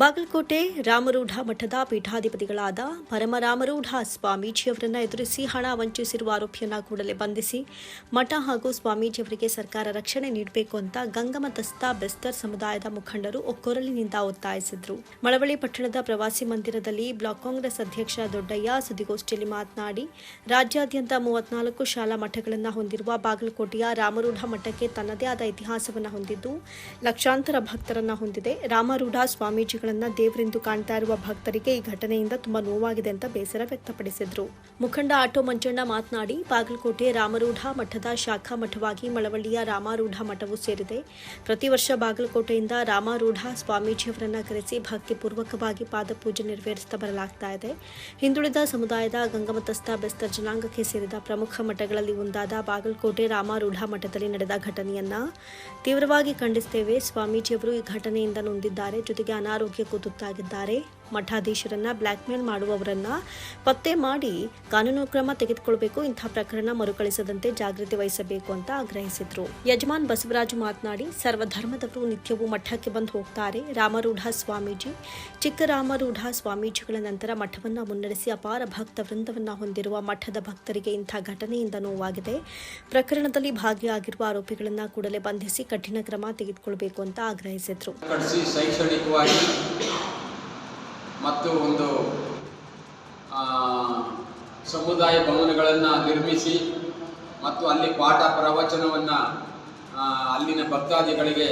ಬಾಗಲಕೋಟೆ ರಾಮರೂಢ ಮಠದ ಪೀಠಾಧಿಪತಿಗಳಾದ ಪರಮರಾಮರೂಢ ಸ್ವಾಮೀಜಿಯವರನ್ನು ಎದುರಿಸಿ ಹಣ ವಂಚಿಸಿರುವ ಆರೋಪಿಯನ್ನ ಕೂಡಲೇ ಬಂಧಿಸಿ ಮಠ ಹಾಗೂ ಸ್ವಾಮೀಜಿಯವರಿಗೆ ಸರ್ಕಾರ ರಕ್ಷಣೆ ನೀಡಬೇಕು ಅಂತ ಗಂಗಮತಸ್ಥ ಬೆಸ್ತರ್ ಸಮುದಾಯದ ಮುಖಂಡರು ಒಕ್ಕೊರಲಿನಿಂದ ಒತ್ತಾಯಿಸಿದ್ರು. ಮಳವಳ್ಳಿ ಪಟ್ಟಣದ ಪ್ರವಾಸಿ ಮಂದಿರದಲ್ಲಿ ಬ್ಲಾಕ್ ಕಾಂಗ್ರೆಸ್ ಅಧ್ಯಕ್ಷ ದೊಡ್ಡಯ್ಯ ಸುದ್ದಿಗೋಷ್ಠಿಯಲ್ಲಿ ಮಾತನಾಡಿ, ರಾಜ್ಯಾದ್ಯಂತ ಮೂವತ್ನಾಲ್ಕು ಶಾಲಾ ಮಠಗಳನ್ನು ಹೊಂದಿರುವ ಬಾಗಲಕೋಟೆಯ ರಾಮರೂಢ ಮಠಕ್ಕೆ ತನ್ನದೇ ಆದ ಇತಿಹಾಸವನ್ನು ಹೊಂದಿದ್ದು, ಲಕ್ಷಾಂತರ ಭಕ್ತರನ್ನ ಹೊಂದಿದೆ. ರಾಮರೂಢ ಸ್ವಾಮೀಜಿಗಳನ್ನ ದೇವರೆಂದು ಕಾಣ್ತಾ ಇರುವ ಭಕ್ತರಿಗೆ ಈ ಘಟನೆಯಿಂದ ತುಂಬಾ ನೋವಾಗಿದೆ ಅಂತ ಬೇಸರ ವ್ಯಕ್ತಪಡಿಸಿದ್ರು. ಮುಖಂಡ ಆಟೋ ಮಂಜಣ್ಣ ಮಾತನಾಡಿ, ಬಾಗಲಕೋಟೆ ರಾಮರೂಢ ಮಠದ ಶಾಖಾ ಮಠವಾಗಿ ಮಳವಳ್ಳಿಯ ರಾಮಾರೂಢ ಮಠವು ಸೇರಿದೆ. ಪ್ರತಿ ವರ್ಷ ಬಾಗಲಕೋಟೆಯಿಂದ ರಾಮಾರೂಢ ಸ್ವಾಮೀಜಿಯವರನ್ನ ಕರೆಸಿ ಭಕ್ತಿಪೂರ್ವಕವಾಗಿ ಪಾದಪೂಜೆ ನೆರವೇರಿಸುತ್ತಾ ಬರಲಾಗ್ತಾ ಇದೆ. ಹಿಂದುಳಿದ ಸಮುದಾಯದ ಗಂಗಮತಸ್ಥ ಬೆಸ್ತ ಜನಾಂಗಕ್ಕೆ ಸೇರಿದ ಪ್ರಮುಖ ಮಠಗಳಲ್ಲಿ ಒಂದಾದ ಬಾಗಲಕೋಟೆ ರಾಮಾರೂಢ ಮಠದಲ್ಲಿ ನಡೆದ ಘಟನೆಯನ್ನ ತೀವ್ರವಾಗಿ ಖಂಡಿಸುತ್ತೇವೆ ಸ್ವಾಮೀಜಿಯವರು ಈ ಘಟನೆಯಿಂದ ನೊಂದಿದ್ದಾರೆ. ಜೊತೆಗೆ ಅನಾರೋಗ್ಯಕ್ಕೂ ತುತ್ತಾಗಿದ್ದಾರೆ ಮಠಾಧೀಶರನ್ನ ಬ್ಲ್ಯಾಕ್ಮೇಲ್ ಮಾಡುವವರನ್ನ ಪತ್ತೆ ಮಾಡಿ ಕಾನೂನು ಕ್ರಮ ತೆಗೆದುಕೊಳ್ಳಬೇಕು ಇಂತಹ ಪ್ರಕರಣ ಮರುಕಳಿಸದಂತೆ ಜಾಗೃತಿ ವಹಿಸಬೇಕು ಅಂತ ಆಗ್ರಹಿಸಿದ್ರು. ಯಜಮಾನ್ ಬಸವರಾಜು ಮಾತನಾಡಿ ಸರ್ವಧರ್ಮದವರು ನಿತ್ಯವೂ ಮಠಕ್ಕೆ ಬಂದು ಹೋಗ್ತಾರೆ ರಾಮರೂಢ ಸ್ವಾಮೀಜಿ. ಚಿಕ್ಕ ರಾಮರೂಢ ಸ್ವಾಮೀಜಿಗಳ ನಂತರ ಮಠವನ್ನ ಮುನ್ನಡೆಸಿ ಅಪಾರ ಭಕ್ತ ವೃಂದವನ್ನ ಹೊಂದಿರುವ ಮಠದ ಭಕ್ತರಿಗೆ ಇಂಥ ಘಟನೆಯಿಂದ ನೋವಾಗಿದೆ. ಪ್ರಕರಣದಲ್ಲಿ ಭಾಗಿಯಾಗಿರುವ ಆರೋಪಿಗಳನ್ನು ಕೂಡಲೇ ಬಂಧಿಸಿ ಕಠಿಣ ಕ್ರಮ ತೆಗೆದುಕೊಳ್ಳಬೇಕು ಅಂತ ಆಗ್ರಹಿಸಿದ್ರು. ಮತ್ತು ಒಂದು ಸಮುದಾಯ ಭವನಗಳನ್ನು ನಿರ್ಮಿಸಿ ಮತ್ತು ಅಲ್ಲಿ ಪಾಠ ಪ್ರವಚನವನ್ನು ಅಲ್ಲಿನ ಭಕ್ತಾದಿಗಳಿಗೆ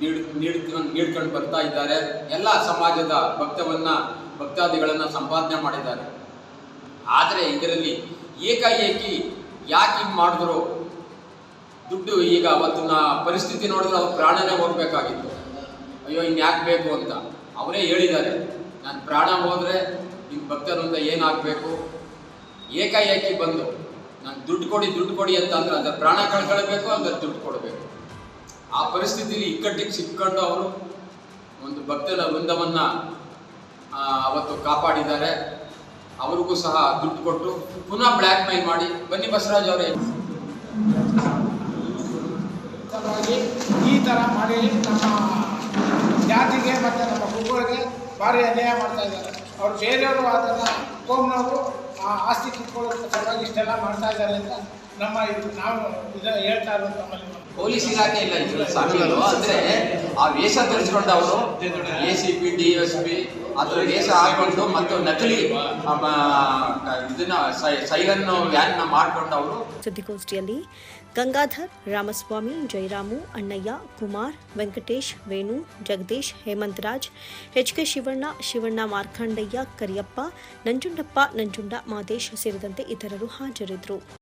ನೀಡ್ ನೀಡ್ಕೊಂಡು ನೀಡ್ಕೊಂಡು ಬರ್ತಾ ಇದ್ದಾರೆ. ಎಲ್ಲ ಸಮಾಜದ ಭಕ್ತವನ್ನು, ಭಕ್ತಾದಿಗಳನ್ನು ಸಂಪಾದನೆ ಮಾಡಿದ್ದಾರೆ. ಆದರೆ ಇದರಲ್ಲಿ ಏಕಾಏಕಿ ಯಾಕೆ ಹಿಂಗೆ ಮಾಡಿದ್ರು? ದುಡ್ಡು ಈಗ ಅವತ್ತಿನ ಪರಿಸ್ಥಿತಿ ನೋಡಿದ್ರೆ ಅವ್ರ ಪ್ರಾಣನೇ ಹೋಗ್ಬೇಕಾಗಿತ್ತು ಅಯ್ಯೋ ಹಿಂಗೆ ಯಾಕೆ ಬೇಕು ಅಂತ. ಅವರೇ ಹೇಳಿದ್ದಾರೆ. ನಾನು ಪ್ರಾಣ ಹೋದರೆ ನಿಮ್ಮ ಅಂತ ಏನಾಗಬೇಕು ಏಕಾಏಕಿ ಬಂದು ನಾನು ದುಡ್ಡು ಕೊಡಿ ದುಡ್ಡು ಕೊಡಿ ಅಂತ ಅಂದ್ರೆ ಅದರ ಪ್ರಾಣ ಕಳ್ಕೊಳ್ಬೇಕು, ಅಂದ್ರೆ ದುಡ್ಡು ಕೊಡಬೇಕು. ಆ ಪರಿಸ್ಥಿತಿಲಿ ಇಕ್ಕಟ್ಟಿಗೆ ಸಿಕ್ಕೊಂಡು ಅವರು ಒಂದು ಭಕ್ತರ ವೃಂದವನ್ನು ಅವತ್ತು ಕಾಪಾಡಿದ್ದಾರೆ. ಅವ್ರಿಗೂ ಸಹ ದುಡ್ಡು ಕೊಟ್ಟು ಪುನಃ ಬ್ಲ್ಯಾಕ್ ಮೈಲ್ ಮಾಡಿ, ಬನ್ನಿ ಬಸವರಾಜ್ ಅವರೇ. ಈ ಥರ ಮಾಡಿ ನಮ್ಮ ಜಾತಿಗೆ ಮತ್ತು ನಮ್ಮ ಗುರುಗಳಿಗೆ ಭಾರಿ ಅನ್ಯಾಯ ಮಾಡ್ತಾ ಇದ್ದಾರೆ. ಅವ್ರು ಬೇರೆಯವರು ಅದನ್ನು ಕೋಮ್ನವರು ಆಸ್ತಿ ಕಿತ್ಕೊಳ್ಳೋದ್ರ ಸಲುವಾಗಿ ಇಷ್ಟೆಲ್ಲ ಮಾಡ್ತಾ ಇದ್ದಾರೆ ಅಂತ ನಮ್ಮ ಇದು ನಾವು ಇದು ಹೇಳ್ತಾ ಇರೋದು ನಮ್ಮಲ್ಲಿ ಪೊಲೀಸ್ ಇಲಾಖೆ ಇಲ್ಲ ಸಾಕ್ಷಿಗಳು ಅಂದ್ರೆ ಆ ವೇಷ ಧರಿಸ್ಕೊಂಡವರು A C P D S P ಅದ್ರ ವೇಷ ಹಾಕೊಂಡು ಮತ್ತು ನಕಲಿ ಆ, ಇದನ್ನ ಸೈರನ್ ವ್ಯಾನ್ ಮಾಡ್ಕೊಂಡವರು ಸುದ್ದಿಗೋಷ್ಠಿಯಲ್ಲಿ ಗಂಗಾಧರ್ ರಾಮಸ್ವಾಮಿ ಜಯರಾಮು ಅಣ್ಣಯ್ಯ ಕುಮಾರ್ ವೆಂಕಟೇಶ್ ವೇಣು ಜಗದೀಶ್ ಹೇಮಂತರಾಜ್ ಎಚ್ ಕೆ ಶಿವಣ್ಣ ಶಿವಣ್ಣ ಮಾರ್ಕಾಂಡಯ್ಯ ಕರಿಯಪ್ಪ ನಂಜುಂಡಪ್ಪ ನಂಜುಂಡ ಮಾದೇಶ್ ಸೇರಿದಂತೆ ಇತರರು ಹಾಜರಿದ್ದರು.